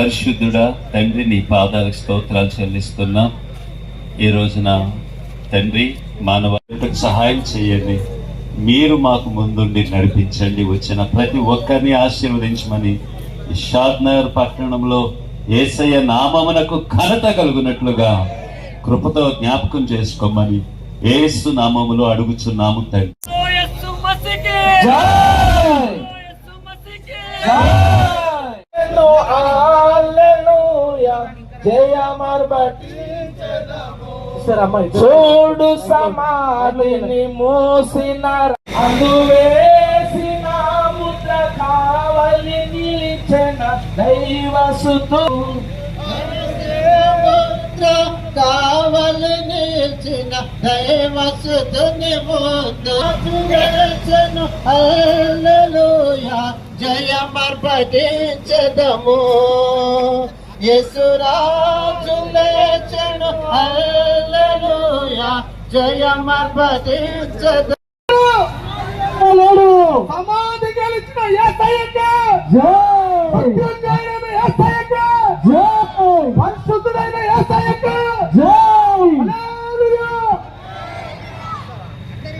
పరిశుద్ధుడా తండ్రి నీ పాదాలకు స్తోత్రాలు చెల్లిస్తున్నా. ఈ రోజున తండ్రి మానవ సహాయం చేయండి. మీరు మాకు ముందుండి నడిపించండి. వచ్చిన ప్రతి ఒక్కరిని ఆశీర్వదించమని ఈ షాద్ నగర్ పట్టణంలో ఏసయ్య నామమునకు ఘనత కలుగునట్లుగా కృపతో జ్ఞాపకం చేసుకోమని ఏసు నామములో అడుగుచున్నాము తండ్రి. చూడు సమాధిని మోసిన అందువేసిన ముద్ర కావలి నిలిచిన దైవసుతు కావలి నిలిచిన ముందు వేసను హల్లెలూయా జయమర్పటించదము యేసురాజు లేచను హల్లెలూయా హల్లెలూయా జయం అర్పతించదు సమాధి గెలిచిన ఏసయ్యక భక్తుడైన ఏసయ్యక పరిశుద్ధుడైన ఏసయ్యక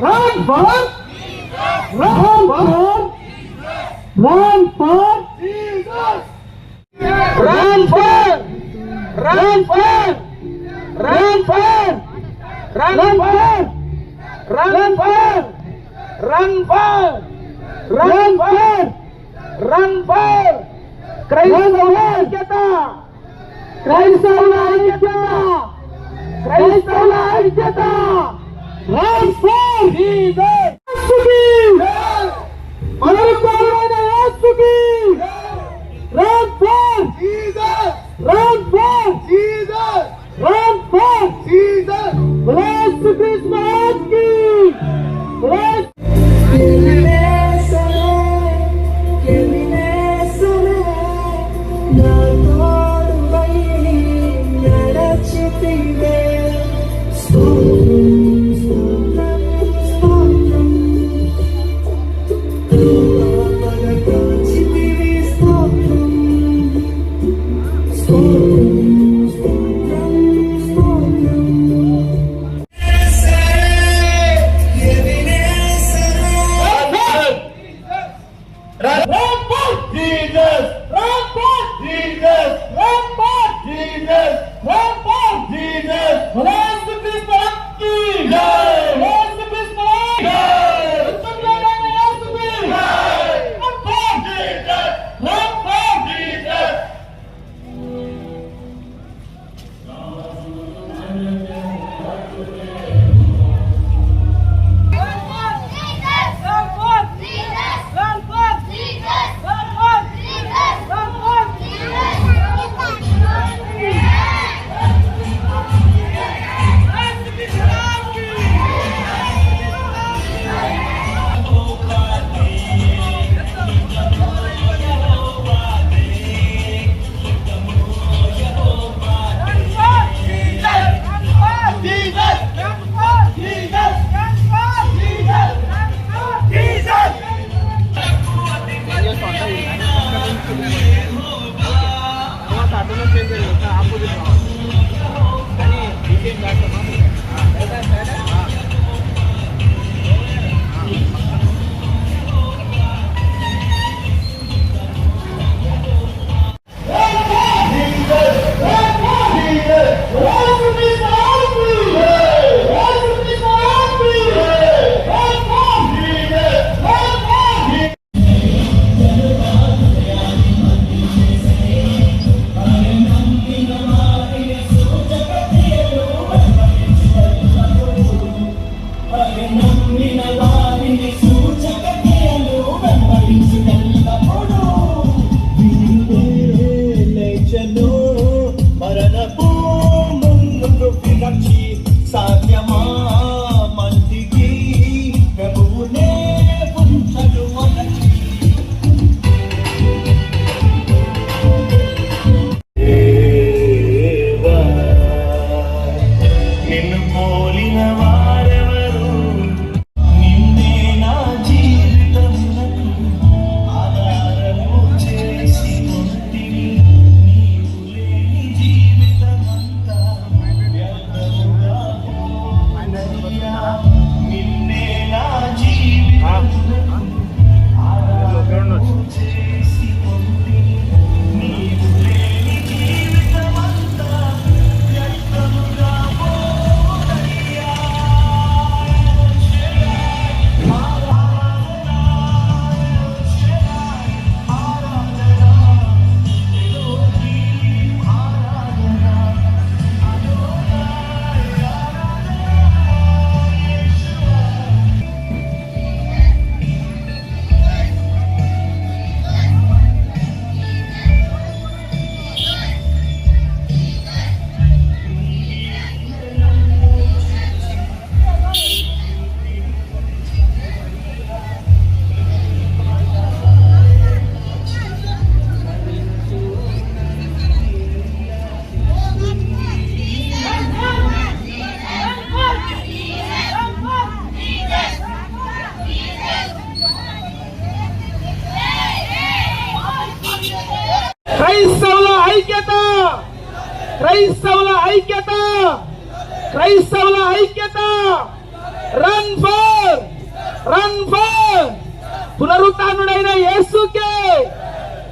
run for run for run for run for run for run for, run for, run for, run for, run for, ಕ್ರೈಸ್ತವ ಐಕ್ಯತ ಕ್ರೈಸ್ತವ ಐಕ್ಯತ ಕ್ರೈಸ್ತವ ಐಕ್ಯತ ರನ್ ಫಾರ್ ಜೀಸಸ್ ಸುಖಿ ಮನರುಕೊಳ್ಳೋಣ ಸುಖಿ run for Jesus run for Jesus run for Jesus Bless the Krishna Haki!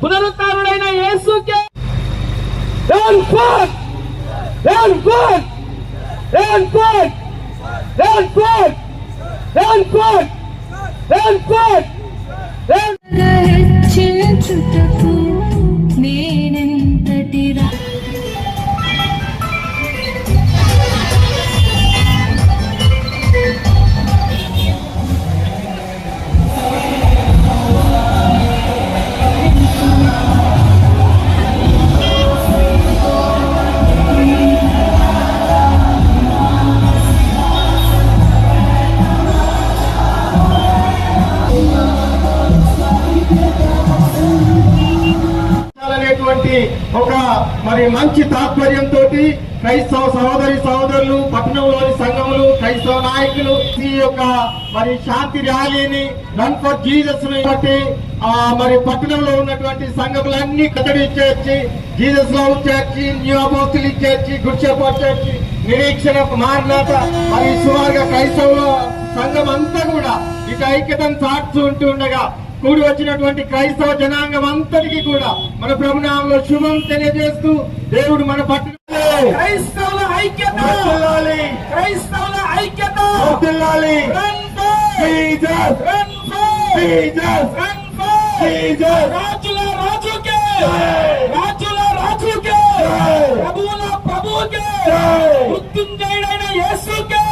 పునరుత్నుడైన యేసుకే. Run for run for run for run for run for run for run ఒక మరి మంచి తాత్పర్యంతో క్రైస్తవ సహోదరి సహోదరులు పట్టణంలోని సంఘములు క్రైస్తవ నాయకులు ఈ యొక్క మరి శాంతి ర్యాలీని రన్ ఫర్ జీసస్ బట్టి ఆ మరి పట్టణంలో ఉన్నటువంటి సంఘములన్నీ కథడి church Jesus love church new అపోస్తులు చర్చి గుడ్ షెపర్డ్ చర్చి నిరీక్షణ మారినాక మరి సుమారుగా క్రైస్తవ సంఘం అంతా కూడా ఇక ఐక్యతను చాటుతూ ఉంటూ ఉండగా కూడి వచ్చినటువంటి క్రైస్తవ జనాంగం అంతటికి కూడా మన ప్రభునామంలో శుభం తెలియజేస్తూ దేవుడు మన పట్టు క్రైస్తవుల ఐక్యత! క్రైస్తవుల ఐక్యత! రాజుల రాజుకే! రాజుల రాజుకే! ప్రభువుల ప్రభువుకే! మృత్యుంజయుడైన యేసుకే!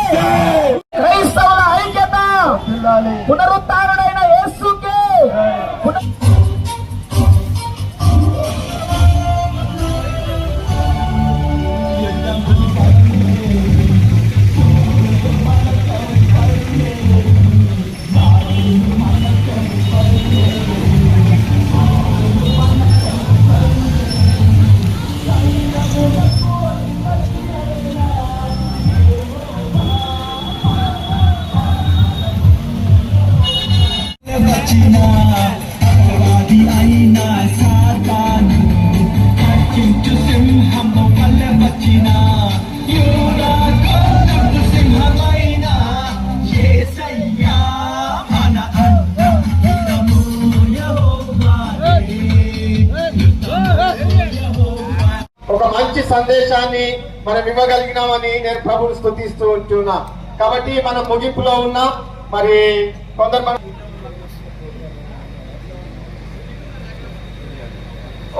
క్రైస్తవుల ఐక్యత! పునరుత్డైన ఇవ్వగలిగినామని నేను ప్రభుని స్థుతిస్తూ ఉంటున్నా. కాబట్టి మనం ముగింపులో ఉన్నా. మరి కొందరు మన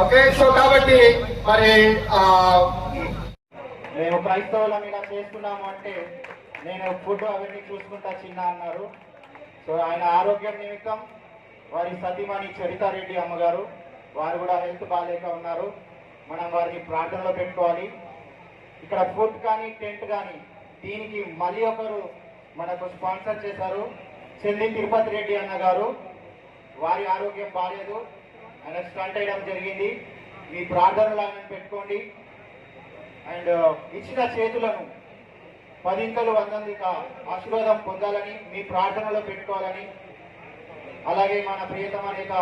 ఓకే సో కాబట్టి మరి మేము క్రైస్తవుల ఇలా చేస్తున్నాము అంటే నేను ఫుడ్ అవన్నీ చూసుకుంటా చిన్న అన్నారు. సో ఆయన ఆరోగ్యం నిమిత్తం వారి సతీమణి చరితారెడ్డి అమ్మగారు వారు కూడా హెల్త్ బాగాలేక ఉన్నారు. మనం వారిని ప్రార్థనలో పెట్టుకోవాలి. ఇక్కడ ఫుడ్ కానీ టెంట్ కానీ దీనికి మళ్ళీ ఒకరు మనకు స్పాన్సర్ చేశారు. చెల్లి తిరుపతి రెడ్డి అన్న గారు. వారి ఆరోగ్యం బాగాలేదు ఆయన స్టంట్ అయ్యడం జరిగింది. మీ ప్రార్థనలు ఆయన పెట్టుకోండి. అండ్ ఇచ్చిన చేతులను పదింతలు వందందిక ఆశీర్వాదం పొందాలని మీ ప్రార్థనలో పెట్టుకోవాలని. అలాగే మన ప్రియతమ నేత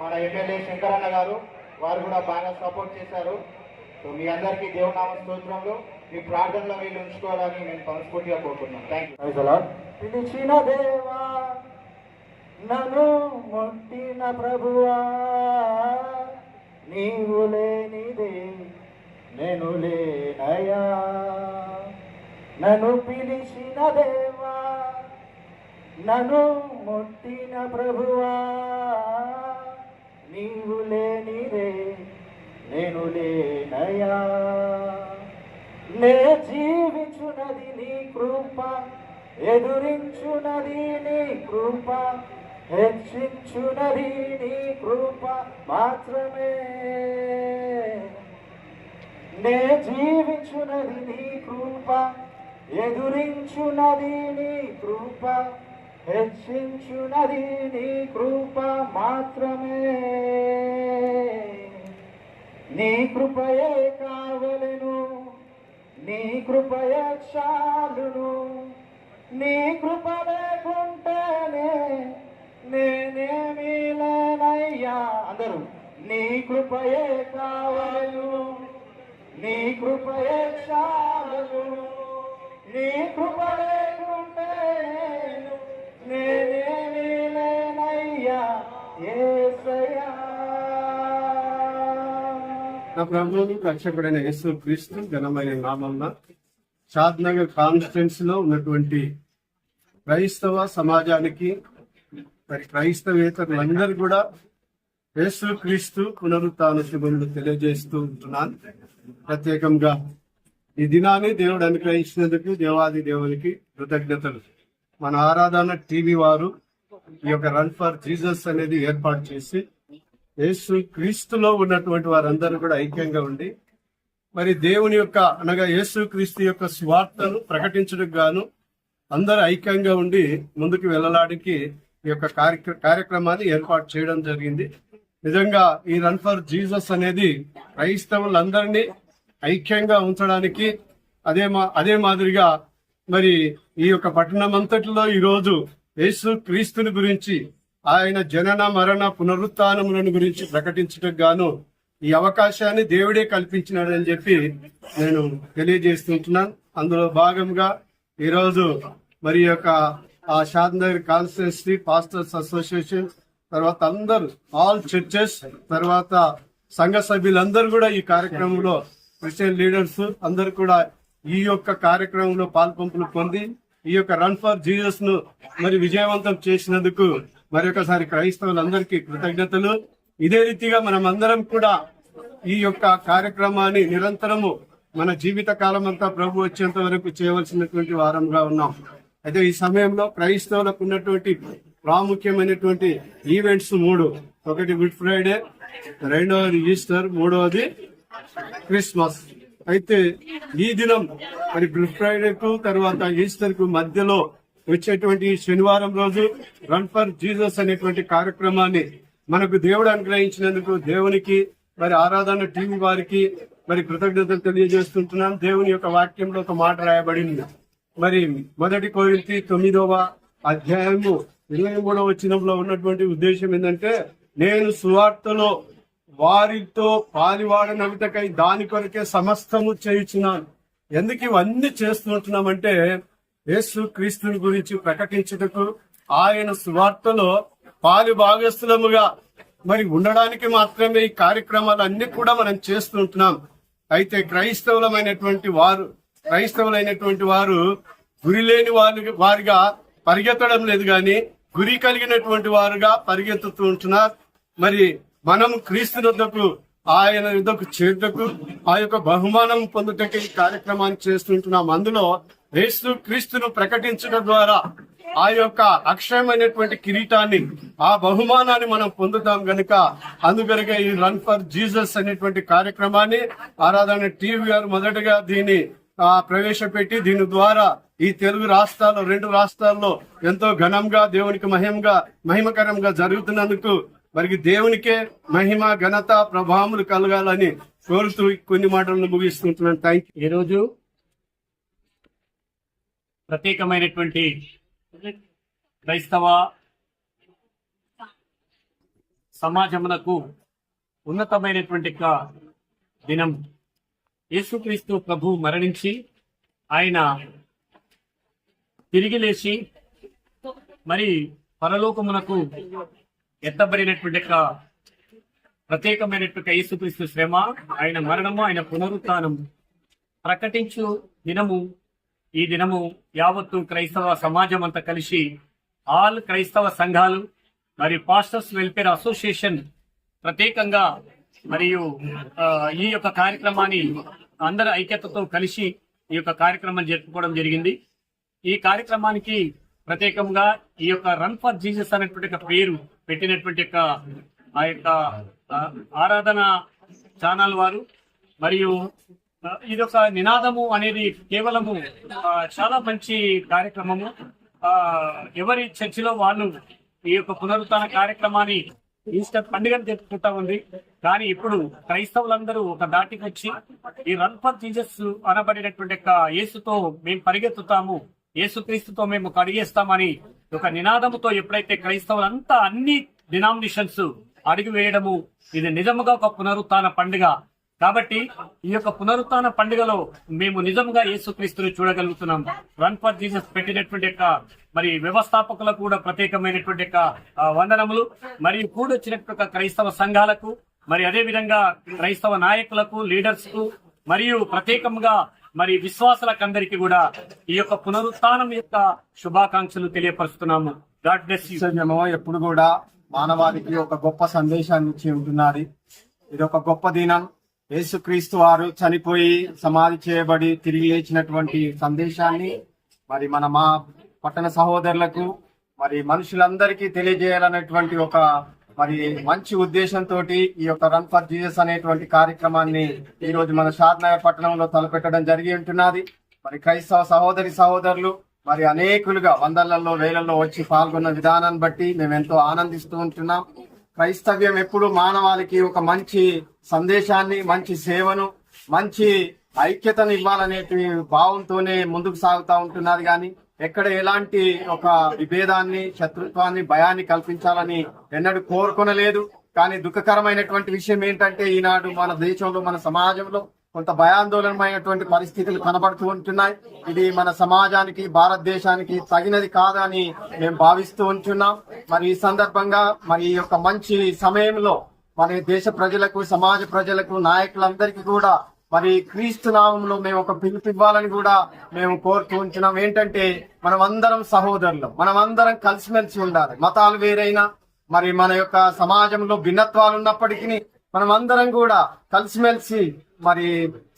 మన ఎమ్మెల్యే శంకరన్న గారు వారు కూడా బాగా సపోర్ట్ చేశారు. సో మీ అందరికీ దేవునామ స్తోత్రంలో మీ ప్రార్థనలో వీళ్ళు ఉంచుకోవాలని నేను మనస్ఫూర్తిగా కోరుకుంటున్నాను థ్యాంక్ యూ పిలిచిన దేవా నన్ను ముట్టిన ప్రభువా నీవు లేనిదే నేను లేనయా? నన్ను పిలిచిన దేవా నన్ను ముట్టిన ప్రభువా నీవు లేనిదే ఎదురించునది నీ కృప హెచ్చించునది నీ కృప మాత్రమే. నే జీవించునది నీ కృప ఎదురించునది నీ కృప హెచ్చించునది నీ కృప మాత్రమే. నీ కృపయే కావలెను నీ కృపయ చాలును. నీ కృప లేకుంటేనే నేనేమీ లేనయ్యా. అందరూ నీ కృపయే కావలు నీ కృపయే చాలు నీ కృప లేకుంటే నేను నేనేమీ లేనయ్యా. నా ప్రభుత్వం రక్షకుడైన యేసు క్రీస్తు ఘనమైన నామంన షాద్ నగర్ కాన్స్టిట్యున్సీ లో ఉన్నటువంటి క్రైస్తవ సమాజానికి మరి క్రైస్తవేతరులందరూ కూడా యేసు క్రీస్తు పునరుత్న శుభములు తెలియజేస్తూ ఉంటున్నాను. ప్రత్యేకంగా ఈ దినాన్ని దేవుడు అనుగ్రహించినందుకు దేవాది దేవునికి కృతజ్ఞతలు. మన ఆరాధన టీవీ వారు ఈ యొక్క రన్ ఫర్ జీసస్ అనేది ఏర్పాటు చేసి యేసు క్రీస్తులో ఉన్నటువంటి వారందరూ కూడా ఐక్యంగా ఉండి మరి దేవుని యొక్క అనగా యేసు క్రీస్తు యొక్క స్వార్థను ప్రకటించడానికి గాను అందరూ ఐక్యంగా ఉండి ముందుకు వెళ్ళడానికి ఈ యొక్క కార్యక్రమాన్ని ఏర్పాటు చేయడం జరిగింది. నిజంగా ఈ రన్ ఫర్ జీసస్ అనేది క్రైస్తవులందరినీ ఐక్యంగా ఉంచడానికి అదే మా అదే మాదిరిగా మరి ఈ యొక్క పట్టణం అంతటిలో ఈరోజు యేసు క్రీస్తుని గురించి ఆయన జనన మరణ పునరుత్నములను గురించి ప్రకటించటం గాను ఈ అవకాశాన్ని దేవుడే కల్పించినాడని చెప్పి నేను తెలియజేస్తుంటున్నాను. అందులో భాగంగా ఈరోజు మరి యొక్క ఆ షాద్నగర్ కాన్స్టిట్యూన్సీ పాస్టర్స్ అసోసియేషన్ తర్వాత అందరు ఆల్ చర్చెస్ తర్వాత సంఘ సభ్యులందరూ కూడా ఈ కార్యక్రమంలో క్రిస్టియన్ లీడర్స్ అందరు కూడా ఈ యొక్క కార్యక్రమంలో పాల్పంపులు పొంది ఈ యొక్క రన్ ఫర్ జీజస్ను మరి విజయవంతం చేసినందుకు మరి ఒకసారి క్రైస్తవులందరికీ కృతజ్ఞతలు. ఇదే రీతిగా మనం అందరం కూడా ఈ యొక్క కార్యక్రమాన్ని నిరంతరము మన జీవిత కాలం అంతా ప్రభు వచ్చేంత వరకు చేయవలసినటువంటి వారంగా ఉన్నాం. అయితే ఈ సమయంలో క్రైస్తవులకు ఉన్నటువంటి ప్రాముఖ్యమైనటువంటి ఈవెంట్స్ మూడు. ఒకటి గుడ్ ఫ్రైడే రెండవది ఈస్టర్ మూడవది క్రిస్మస్. అయితే ఈ దినం మరి గుడ్ ఫ్రైడేకు తర్వాత ఈస్టర్కు మధ్యలో వచ్చేటువంటి శనివారం రోజు రన్ ఫర్ జీసస్ అనేటువంటి కార్యక్రమాన్ని మనకు దేవుడు అనుగ్రహించినందుకు దేవునికి మరి ఆరాధన టీం వారికి మరి కృతజ్ఞతలు తెలియజేస్తుంటున్నాను దేవుని యొక్క వాక్యంలో ఒక మాట రాయబడింది. మరి మొదటి కోరింతి తొమ్మిదవ అధ్యాయము ఇరవై మూడవ వచనంలో ఉన్నటువంటి ఉద్దేశం ఏంటంటే నేను సువార్తలో వారితో పాలివాడనవిటకై దాని కొరకే సమస్తము చేయుచున్నాను. ఎందుకు ఇవన్నీ చేస్తుంటున్నామంటే యేసు క్రీస్తుని గురించి ప్రకటించుటకు ఆయన సువార్తలో పాలి భాగస్థులముగా మరి ఉండడానికి మాత్రమే ఈ కార్యక్రమాలు అన్ని కూడా మనం చేస్తుంటున్నాం అయితే క్రైస్తవులమైనటువంటి వారు క్రైస్తవులైనటువంటి వారు గురి లేని వారి వారిగా పరిగెత్తడం లేదు గాని గురి కలిగినటువంటి వారుగా పరిగెత్తుతూ ఉంటున్నారు. మరి మనం క్రీస్తునకు ఆయన యుద్ధకు చేరుటకు ఆ యొక్క బహుమానం పొందుటకు ఈ కార్యక్రమాన్ని చేస్తుంటున్నాం అందులో యేసు క్రీస్తును ప్రకటించడం ద్వారా ఆ యొక్క అక్షయమైనటువంటి కిరీటాన్ని ఆ బహుమానాన్ని మనం పొందుతాం గనుక అందుకనుక ఈ రన్ ఫర్ జీసస్ అనేటువంటి కార్యక్రమాన్ని ఆరాధన టీవీ గారు మొదటగా దీన్ని ప్రవేశపెట్టి దీని ద్వారా ఈ తెలుగు రాష్ట్రాల్లో రెండు రాష్ట్రాల్లో ఎంతో ఘనంగా దేవునికి మహిమగా మహిమకరంగా జరుగుతున్నందుకు మరి దేవునికే మహిమ ఘనత ప్రభావములు కలగాలని కోరుతూ కొన్ని మాటలను ముగిస్తుంటున్నాను థ్యాంక్ యూ ఈరోజు ప్రత్యేకమైనటువంటి క్రైస్తవ సమాజమునకు ఉన్నతమైనటువంటి దినం. యేసుక్రీస్తు ప్రభు మరణించి ఆయన తిరిగి లేచి మరి పరలోకమునకు ఎత్తబడినటువంటి యొక్క ప్రత్యేకమైనటువంటి యేసుక్రీస్తు శ్రమ ఆయన మరణము ఆయన పునరుత్నం ప్రకటించు దినము ఈ దినము యావత్తు క్రైస్తవ సమాజం అంతా కలిసి ఆల్ క్రైస్తవ సంఘాలు మరియు పాస్టర్స్ వెల్ఫేర్ అసోసియేషన్ ప్రత్యేకంగా మరియు ఈ యొక్క కార్యక్రమాన్ని అందరి ఐక్యతతో కలిసి ఈ యొక్క కార్యక్రమం జరుపుకోవడం జరిగింది. ఈ కార్యక్రమానికి ప్రత్యేకంగా ఈ యొక్క రన్ ఫర్ జీసస్ అనేటువంటి పేరు పెట్టినటువంటి యొక్క ఆ యొక్క ఆరాధన ఛానల్ వారు. మరియు ఇది ఒక నినాదము అనేది కేవలము చాలా మంచి కార్యక్రమము. ఎవరి చర్చిలో వాళ్ళు ఈ యొక్క పునరుత్న కార్యక్రమాన్ని ఈస్టర్ పండుగను జరుపుకుంటా ఉంది కానీ ఇప్పుడు క్రైస్తవులందరూ ఒక దాటికి వచ్చి ఈ రన్ ఫర్ జీజస్ అనబడేటటువంటి యొక్క యేసుతో మేము పరిగెత్తుతాము యేసుక్రీస్తుతో మేము కడిగేస్తామని ఒక నినాదముతో ఎప్పుడైతే క్రైస్తవులంతా అన్ని డినామినేషన్స్ అడుగు వేయడము ఇది నిజముగా ఒక పునరుత్న పండుగ. కాబట్టి ఈ యొక్క పునరుత్న పండుగలో మేము నిజంగా యేసుక్రీస్తుని చూడగలుగుతున్నాం. రన్ ఫర్ జీసస్ పెట్టినటువంటి యొక్క మరి వ్యవస్థాపకులకు కూడా ప్రత్యేకమైనటువంటి యొక్క వందనములు. మరియు కూడొచ్చినటువంటి యొక్క క్రైస్తవ సంఘాలకు మరి అదే విధంగా క్రైస్తవ నాయకులకు లీడర్స్కు మరియు ప్రత్యేకంగా మరి విశ్వాసులకందరికీ కూడా ఈ యొక్క పునరుత్నం యొక్క శుభాకాంక్షలు తెలియపరుస్తున్నాము. గాడ్ బ్లెస్ ఎప్పుడు కూడా మానవాళికి ఒక గొప్ప సందేశాన్ని ఇచ్చి ఉంటున్నది. ఇది ఒక గొప్ప దినం. యేసుక్రీస్తు వారు చనిపోయి సమాధి చేయబడి తిరిగి లేచినటువంటి సందేశాన్ని మరి మన మా పట్టణ సహోదరులకు మరి మనుషులందరికీ తెలియజేయాలనేటువంటి ఒక మరి మంచి ఉద్దేశంతో ఈ యొక్క రన్ ఫర్ జీజస్ అనేటువంటి కార్యక్రమాన్ని ఈ రోజు మన షాద్నగర్ పట్టణంలో తలపెట్టడం జరిగి ఉంటున్నది. మరి క్రైస్తవ సహోదరి సహోదరులు మరి అనేకులుగా వందలలో వేలల్లో వచ్చి పాల్గొన్న విధానాన్ని బట్టి మేము ఎంతో ఆనందిస్తూ ఉంటున్నాం. క్రైస్తవ్యం ఎప్పుడు మానవాళికి ఒక మంచి సందేశాన్ని మంచి సేవను మంచి ఐక్యతను ఇవ్వాలనే భావంతోనే ముందుకు సాగుతా ఉంటున్నారు కానీ ఎక్కడ ఎలాంటి ఒక విభేదాన్ని శత్రుత్వాన్ని భయాన్ని కల్పించాలని ఎన్నడూ కోరుకొనలేదు. కానీ దుఃఖకరమైనటువంటి విషయం ఏంటంటే ఈనాడు మన దేశంలో మన సమాజంలో కొంత భయాందోళనమైనటువంటి పరిస్థితులు కనబడుతూ ఉంటున్నాయి. ఇది మన సమాజానికి భారతదేశానికి తగినది కాదని మేము భావిస్తూ ఉంటున్నాం. మరి ఈ సందర్భంగా మరి ఈ యొక్క మంచి సమయంలో మరి దేశ ప్రజలకు సమాజ ప్రజలకు నాయకులందరికీ కూడా మరి క్రీస్తు నామంలో మేము ఒక పిలుపు ఇవ్వాలని కూడా మేము కోరుతూ ఉంటున్నాం. ఏంటంటే మనం అందరం సహోదరులు. మనం అందరం కలిసిమెలిసి ఉండాలి. మతాలు వేరైనా మరి మన యొక్క సమాజంలో భిన్నత్వాలు ఉన్నప్పటికీ మనం అందరం కూడా కలిసిమెలిసి మరి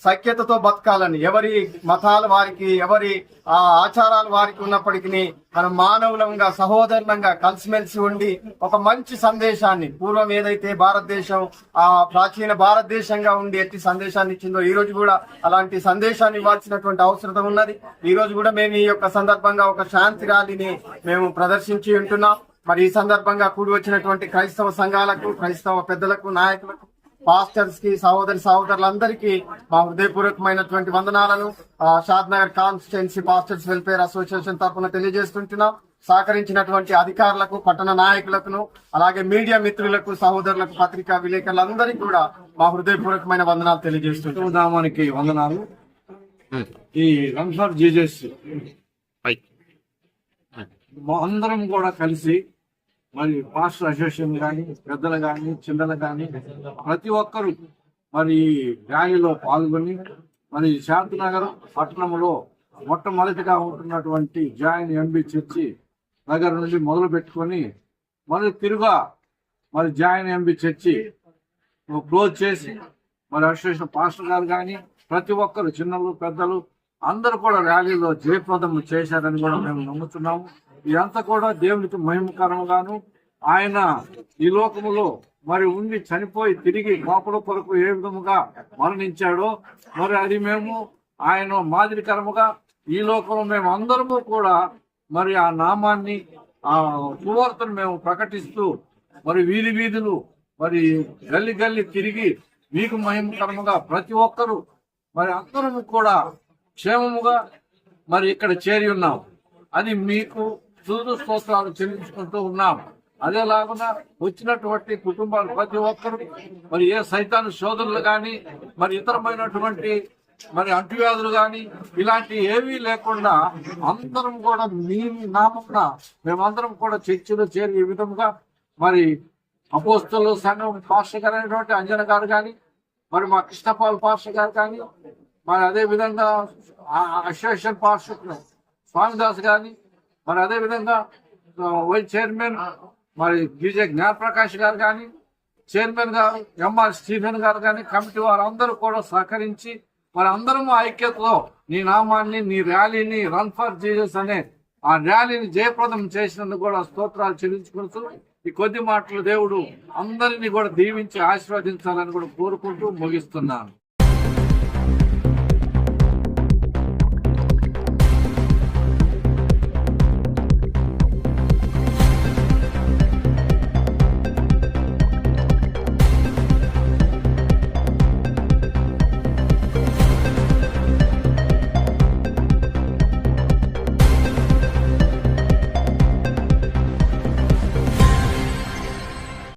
సఖ్యతతో బతకాలని ఎవరి మతాలు వారికి ఎవరి ఆ ఆచారాలు వారికి ఉన్నప్పటికీ మనం మానవులంగా సహోదరులంగా కలిసిమెలిసి ఉండి ఒక మంచి సందేశాన్ని పూర్వం ఏదైతే భారతదేశం ఆ ప్రాచీన భారతదేశంగా ఉండి ఎట్టి సందేశాన్ని ఇచ్చిందో ఈ రోజు కూడా అలాంటి సందేశాన్ని ఇవ్వాల్సినటువంటి అవసరం ఉన్నది. ఈ రోజు కూడా మేము ఈ యొక్క సందర్భంగా ఒక శాంతి ర్యాలీని మేము ప్రదర్శించి ఉంటున్నాం. మరి ఈ సందర్భంగా కూడి వచ్చినటువంటి క్రైస్తవ సంఘాలకు క్రైస్తవ పెద్దలకు నాయకులకు పాస్టర్స్కి సహోదరి సహోదరులందరికీ మా హృదయపూర్వకమైనటువంటి వందనాలను ఆ, Shadnagar constituency pastors welfare association తరఫున తెలియజేస్తుంటున్నాం. సహకరించినటువంటి అధికారులకు పట్టణ నాయకులకు అలాగే మీడియా మిత్రులకు సహోదరులకు పత్రికా విలేకరులందరికీ కూడా మా హృదయపూర్వకమైన వందనాలు తెలియజేస్తుంటున్నాం. నామానికి వందనాలు. ఈ రంఫర్ జీజస్ మా అందరం కూడా కలిసి మరి పాస్టర్ అసోసియేషన్ కానీ పెద్దలు కానీ చిన్నలు కానీ ప్రతి ఒక్కరు మరి ర్యాలీలో పాల్గొని మరి శాంతినగర్ పట్టణంలో మొట్టమొదటిగా ఉంటున్నటువంటి జాయిన్ ఎంబీ చర్చి దగ్గర నుండి మొదలు పెట్టుకొని మరి తిరుగా మరి జాయిన్ ఎంబీ చర్చి క్లోజ్ చేసి మరి అసోసియేషన్ పాస్టర్ గారు కానీ ప్రతి ఒక్కరు చిన్నలు పెద్దలు అందరూ కూడా ర్యాలీలో జయప్రదం చేశారని కూడా మేము నమ్ముతున్నాము. ఇదంతా కూడా దేవునికి మహిమకరంగాను ఆయన ఈ లోకములో మరి ఉండి చనిపోయి తిరిగి కాపుడు కొరకు ఏ విధముగా మరణించాడో మరి అది మేము ఆయన మాదిరికరముగా ఈ లోకంలో మేము అందరము కూడా మరి ఆ నామాన్ని ఆ సువార్తను మేము ప్రకటిస్తూ మరి వీధి వీధులు మరి గల్లి గల్లి తిరిగి మీకు మహిమకరముగా ప్రతి ఒక్కరూ మరి అందరము కూడా క్షేమముగా మరి ఇక్కడ చేరి ఉన్నాం. అది మీకు సూర్య స్తోత్రాలు చెల్లించుకుంటూ ఉన్నాం అదే అదేలాగున వచ్చినటువంటి కుటుంబాలు ప్రతి ఒక్కరు మరి ఏ సైతాను సోదరులు కానీ మరి ఇతరమైనటువంటి మరి అంటువ్యాధులు కానీ ఇలాంటి ఏవీ లేకుండా అందరం కూడా మీ నామమున మేమందరం కూడా చర్చిలో చేరి ఈ విధంగా మరి అపోస్తులు సంఘం పాస్టర్ గారు అయినటువంటి అంజన గారు కానీ మరి మా కృష్ణపాల్ పాస్టర్ గారు కానీ మరి అదే విధంగా అసోసియేషన్ పాస్టర్ స్వామిదాస్ కానీ మరి అదే విధంగా వైస్ చైర్మన్ మరి విజయ జ్ఞానప్రకాష్ గారు కానీ చైర్మన్ గారు ఎంఆర్ స్టీఫెన్ గారు కానీ కమిటీ వారందరూ కూడా సహకరించి మరి అందరము ఐక్యతలో నీ నామాన్ని నీ ర్యాలీని రన్ ఫర్ జీసస్ అనే ఆ ర్యాలీని జయప్రదం చేసినందుకు కూడా స్తోత్రాలు చెల్లించుకుంటూ ఈ కొద్ది మాటలు దేవుడు అందరినీ కూడా దీవించి ఆశీర్వదించాలని కూడా కోరుకుంటూ ముగిస్తున్నాను.